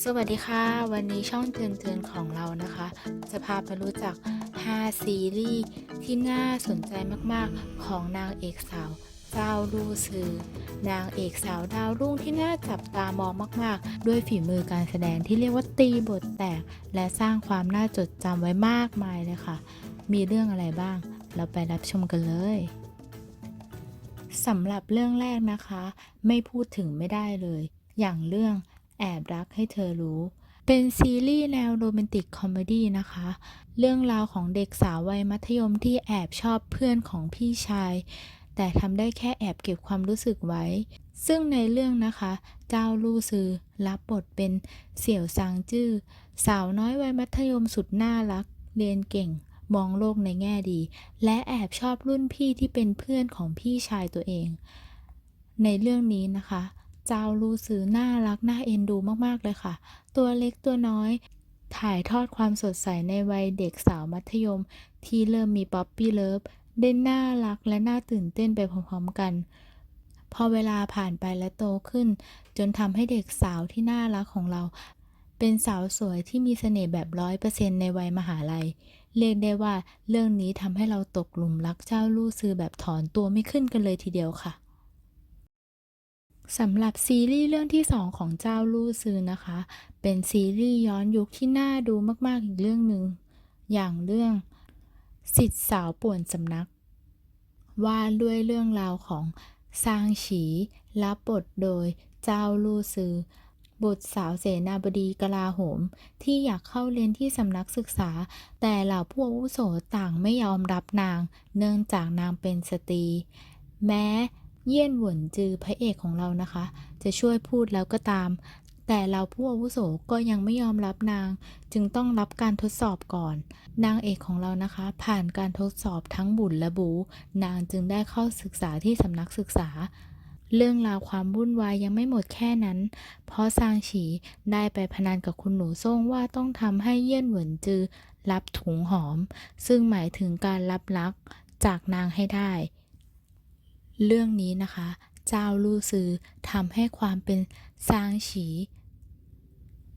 สวัสดีค่ะ วันนี้ช่องเตือนเตือนของเรานะคะ จะพาไปรู้จัก 5 ซีรีส์ที่น่าสนใจมากๆ ของนางเอกสาวเจ้าลู่ซือนางเอกสาวดาวรุ่งที่น่าจับตามองมาก ๆ ด้วยฝีมือการแสดงที่เรียกว่าตีบทแตก และสร้างความน่าจดจำไว้มากมายเลยค่ะ มีเรื่องอะไรบ้าง เราไปรับชมกันเลยสำหรับเรื่องแรกนะคะ ไม่พูดถึงไม่ได้เลย อย่างเรื่อง แอบรักให้เธอรู้ เป็นซีรีส์แนวโรแมนติกคอมเมดี้นะคะ เรื่องราวของเด็กสาววัยมัธยมที่แอบชอบเพื่อนของพี่ชาย แต่ทำได้แค่แอบเก็บความรู้สึกไว้ ซึ่งในเรื่องนะคะ เจ้าลู่ซือรับบทเป็นเสี่ยวซางจื้อสาวน้อยวัยมัธยมสุดน่ารัก เรียนเก่งมองโลกในแง่ดี และแอบชอบรุ่นพี่ที่เป็นเพื่อนของพี่ชายตัวเอง ในเรื่องนี้นะคะ จ้าลูซือน่ารักน่าเอ็นดูมากๆเลยค่ะ ตัวเล็กตัวน้อย ถ่ายทอดความสดใสในวัยเด็กสาวมัธยม ที่เริ่มมีป๊อปปี้เลิฟได้น่ารักและน่าตื่นเต้นไปพร้อมๆกัน พอเวลาผ่านไปและโตขึ้น จนทำให้เด็กสาวที่น่ารักของเรา เป็นสาวสวยที่มีเสน่ห์แบบร้อยเปอร์เซ็นต์ในวัยมหาลัย เรียกได้ว่าเรื่องนี้ทำให้เราตกหลุมรักเจ้าลู่ซือแบบถอนตัวไม่ขึ้นกันเลยทีเดียวค่ะ สำหรับซีรีส์เรื่องที่ 2 ของเจ้าลู่ซือนะคะ เป็นซีรีส์ย้อนยุคที่น่าดูมาก ๆ อีกเรื่องหนึ่ง อย่างเรื่องสิทธิ์สาวป่วนสำนัก ว่าด้วยเรื่องราวของซางฉีรับบทโดยเจ้าลู่ซือบุตรสาวเสนาบดีกลาโหม ที่อยากเข้าเรียนที่สำนักศึกษา แต่เหล่าผู้อาวุโสต่างไม่ยอมรับนาง เนื่องจากนางเป็นสตรี แม้ เยี่ยนหวนจือพระเอกของเรานะคะ จะช่วยพูดแล้วก็ตาม แต่เราผู้อาวุโสก็ยังไม่ยอมรับนาง จึงต้องรับการทดสอบก่อน นางเอกของเรานะคะ ผ่านการทดสอบทั้งบุญและบู นางจึงได้เข้าศึกษาที่สำนักศึกษา เรื่องราวความวุ่นวายยังไม่หมดแค่นั้น เพราะซางฉีได้ไปพนันกับคุณหนูซ่งว่าต้องทำให้เยี่ยนหวนจือรับถุงหอม ซึ่งหมายถึงการรับรักจากนางให้ได้ เรื่องนี้นะคะ เจ้าลู่ซือทำให้ความเป็นซางฉี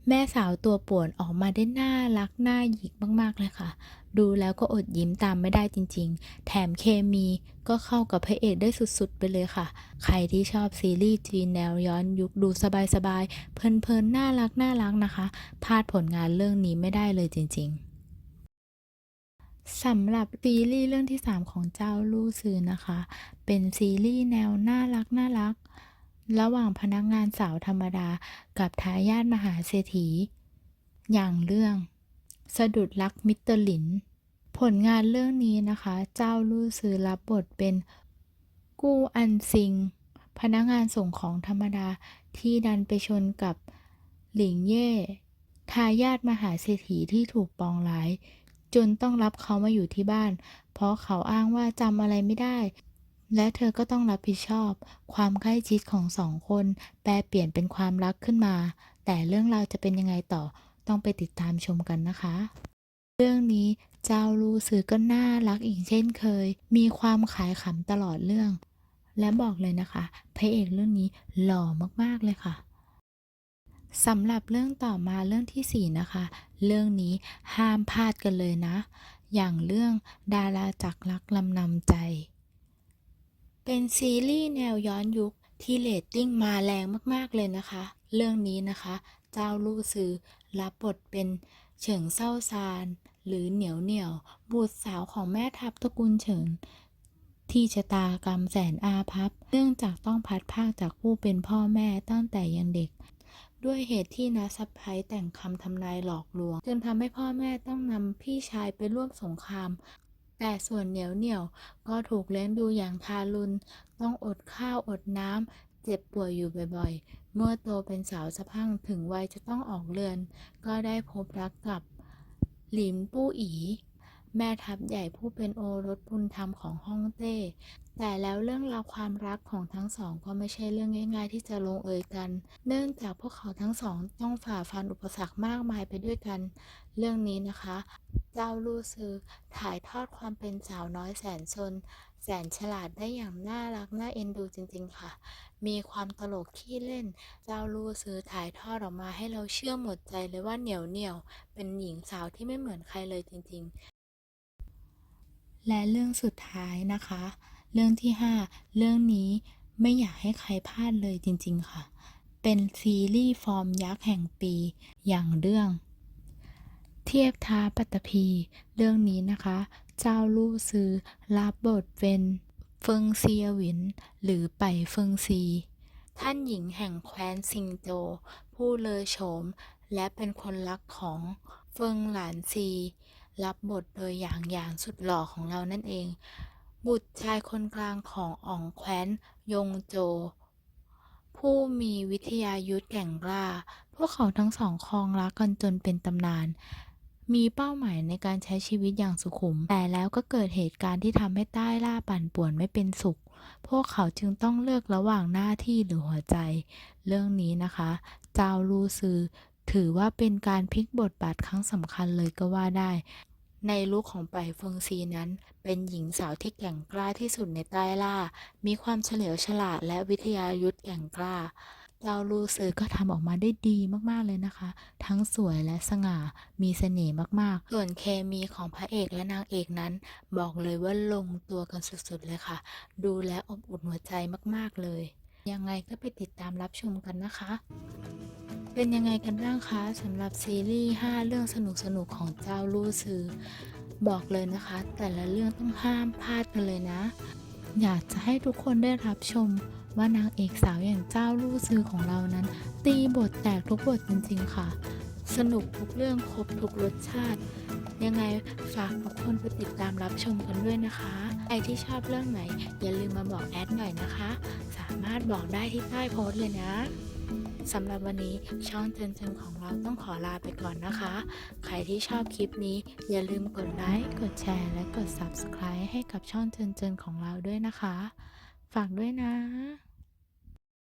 แม่สาวตัวป่วนออกมาได้น่ารักน่าหยิกมากๆเลยค่ะ ดูแล้วก็อดยิ้มตามไม่ได้จริง ๆ แถมเคมีก็เข้ากับพระเอกได้สุดๆ ไปเลยค่ะ ใครที่ชอบซีรีส์จีนแนวย้อนยุคดูสบายๆ เพลินๆ น่ารักน่ารักนะคะ พลาดผลงานเรื่องนี้ไม่ได้เลยจริง ๆ สำหรับซีรีส์เรื่องที่ 3 ของเจ้าลู่ซือนะคะ เป็นซีรีส์แนวน่ารักน่ารัก ระหว่างพนักงานสาวธรรมดา กับทายาทมหาเศรษฐี อย่างเรื่อง สะดุดรักมิสเตอร์หลิน ผลงานเรื่องนี้นะคะ เจ้าลู่ซือรับบทเป็นกู้อันซิง พนักงานส่งของธรรมดาที่ดันไปชนกับหลิงเย่ทายาทมหาเศรษฐีที่ถูกปองร้าย จนต้องรับเขามาอยู่ที่บ้าน เพราะเขาอ้างว่าจำอะไรไม่ได้ และเธอก็ต้องรับผิดชอบ ความใกล้ชิดของสองคน แปลเปลี่ยนเป็นความรักขึ้นมา แต่เรื่องราวจะเป็นยังไงต่อต้องไปติดตามชมกันนะคะ เรื่องนี้เจ้าลูซือก็น่ารักอีกเช่นเคย มีความขายขำตลอดเรื่อง และบอกเลยนะคะพระเอกเรื่องนี้หล่อมากๆเลยค่ะ สำหรับเรื่องต่อมาเรื่องที่ 4 นะคะ เรื่องนี้ห้ามพลาดกันเลยนะ อย่างเรื่องดาราจักรรักลำนำใจ เป็นซีรีส์แนวย้อนยุคที่เรตติ้งมาแรงมากๆเลยนะคะ เรื่องนี้นะคะ เจ้าลู่ซือรับบทเป็นเฉิงเซ่าซาน หรือเหนียวเหนียวบุตรสาวของแม่ทัพตระกูลเฉิงที่ชะตากรรมแสนอาภัพเนื่องจากต้องพัดพรากจากผู้เป็นพ่อแม่ตั้งแต่ยังเด็ก ด้วยเหตุที่นาซับไพส์แต่งคำทำนายหลอกลวง จนทำให้พ่อแม่ต้องนำพี่ชายไปร่วมสงคราม แต่ส่วนเหนียวเหนียวก็ถูกเลี้ยงดูอย่างทารุณ ต้องอดข้าวอดน้ำเจ็บป่วยอยู่บ่อยๆ เมื่อโตเป็นสาวสะพังถึงวัยจะต้องออกเรือน ก็ได้พบรักกับหลินปู้อี แม่ทัพใหญ่ผู้เป็นโอรสบุญธรรมของฮ่องเต้ แต่แล้วเรื่องราวความรักของทั้งสองก็ไม่ใช่เรื่องง่าย ๆ ที่จะลงเอยกัน เนื่องจากพวกเขาทั้งสองต้องฝ่าฟันอุปสรรคมากมายไปด้วยกัน เรื่องนี้นะคะ เจ้าลู่ซือถ่ายทอดความเป็นสาวน้อยแสนซนแสนฉลาดได้อย่างน่ารักน่าเอ็นดูจริงๆค่ะ มีความตลกขี้เล่น เจ้าลู่ซื้อถ่ายทอดออกมาให้เราเชื่อหมดใจเลยว่าเหนียวเหนียว เป็นหญิงสาวที่ไม่เหมือนใครเลยจริงๆ และเรื่องสุดท้ายนะคะ เรื่องที่ 5 เรื่องนี้ไม่อยากให้ใครพลาดเลยจริง ๆ ค่ะ เป็นซีรีส์ฟอร์มยักษ์แห่งปีอย่างเรื่อง เทียบท้าปัตภีเรื่องนี้นะคะ เจ้าลู่ซือรับบทเป็นเฟิงเซียหวิน หรือไปเฟิงซี ท่านหญิงแห่งแคว้นซิงโจ ผู้เลอโฉม และเป็นคนรักของเฟิงหลานซี รับบทโดยหยางหยางสุดหล่อของเรานั่นเอง บุตรชายคนกลางของอ๋องแคว้น ยงโจ ผู้มีวิทยายุทธแก่งกล้า พวกเขาทั้งสองครองรักกันจนเป็นตำนาน มีเป้าหมายในการใช้ชีวิตอย่างสุขุม แต่แล้วก็เกิดเหตุการณ์ที่ทำให้ใต้ล่าปั่นป่วนไม่เป็นสุข พวกเขาจึงต้องเลือกระหว่างหน้าที่หรือหัวใจ เรื่องนี้นะคะ เจ้าลูซือ ถือว่าเป็นการพลิกบทบาทครั้งสำคัญเลยก็ว่าได้ ในลุคของไปเฟิงซีนั้น เป็นหญิงสาวที่แก่งกล้าที่สุดในใต้ล่า มีความเฉลียวฉลาดและวิทยายุทธแก่งกล้าเจ้าลูซือก็ทำออกมาได้ดีมากๆเลยนะคะ ทั้งสวยและสง่า มีเสน่ห์มากๆ ส่วนเคมีของพระเอกและนางเอกนั้น บอกเลยว่าลงตัวกันสุดๆเลยค่ะ ดูแลอบอุ่นหัวใจมากๆเลย ยังไงก็ไปติดตามรับชมกันนะคะ เป็นยังไงกันบ้างคะสำหรับซีรีส์ 5 เรื่องสนุกๆของเจ้าลู่ซือ บอกเลยนะคะ แต่ละเรื่องต้องห้ามพลาดกันเลยนะ อยากจะให้ทุกคนได้รับชมว่านางเอกสาวอย่างเจ้าลู่ซือของเรานั้น ตีบทแตกทุกบทจริงๆค่ะ สนุกทุกเรื่องครบทุกรสชาติ ยังไงฝากทุกคนไปติดตามรับชมกันด้วยนะคะ ใครที่ชอบเรื่องไหน อย่าลืมมาบอกแอดหน่อยนะคะ สามารถบอกได้ที่ใต้โพสต์เลยนะ สำหรับวันนี้ช่องเจินเจินของเราต้องขอลาไปก่อนนะคะ ใครที่ชอบคลิปนี้ อย่าลืมกดไลค์กดแชร์ และกด Subscribe ให้กับช่องเจินเจินของเราด้วยนะคะ ฝากด้วยนะ